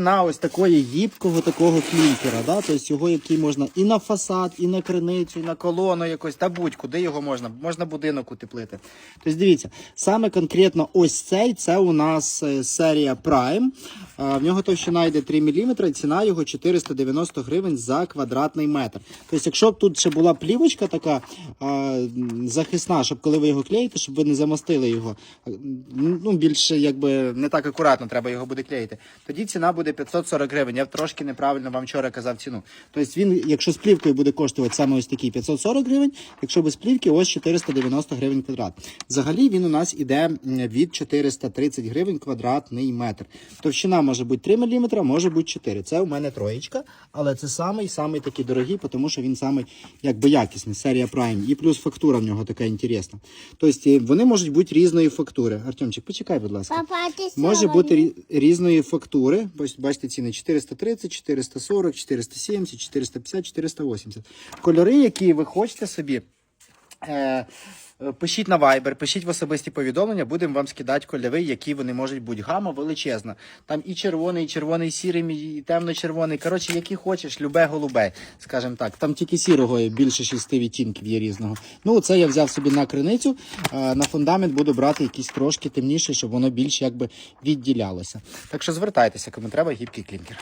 на ось такої гібкого такого клінкера, да? тобто його, який можна і на фасад, і на криницю, і на колону якось, та будь-куди його можна, можна будинок утеплити. Тобто дивіться, саме конкретно ось цей, це у нас е, серія Prime. А, В нього товщина йде 3 мм, ціна його 490 гривень за квадратний метр. Тобто, якщо б тут ще була плівочка така захисна, щоб коли ви його клеїте, щоб ви не замостили його, ну більше якби не так акуратно треба його буде клеїти, тоді ціна буде 540 гривень. Я трошки неправильно вам вчора казав ціну. Тобто він, якщо з плівкою буде коштувати саме ось такий 540 гривень, якщо без плівки, ось 490 гривень квадрат. Взагалі він у нас іде від 430 гривень квадратний метр. Товщина може бути 3 мм, може бути 4. Це у мене троєчка, але це самий самий такий дорогий, тому що він самий якби якісний, серія Prime. І плюс фактура в нього така інтересна. Тобто вони можуть бути різної фактури. Артемчик, почекай, будь ласка. Папа, ти Може бути різної фактури. Бачите ціни 430, 440, 470, 450, 480. Кольори, які ви хочете собі. Е, Пишіть на Viber, пишіть в особисті повідомлення, будемо вам скидати кольори, які вони можуть бути. Гама величезна. Там і червоний, і червоний, і сірий, і темно-червоний. Коротше, які хочеш, любе голубе, скажімо так. Там тільки сірого є, більше шести відтінків є різного. Ну, це я взяв собі на криницю. Е, На фундамент буду брати якийсь трошки темніший, щоб воно більш якби відділялося. Так що звертайтеся, кому треба гібкий клінкер.